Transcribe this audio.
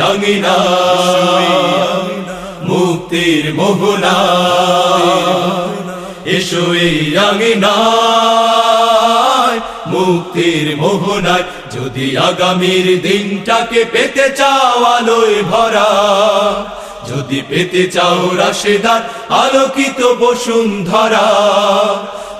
আঙিনা, মুক্তির মোহনা। এসো এই মুক্তির মোহনায় যদি আগামীর দিনটাকে পেতে চাও আলোয় ভরা, যদি পেতে চাও রাশেদার আলোকিত বসুন্ধরা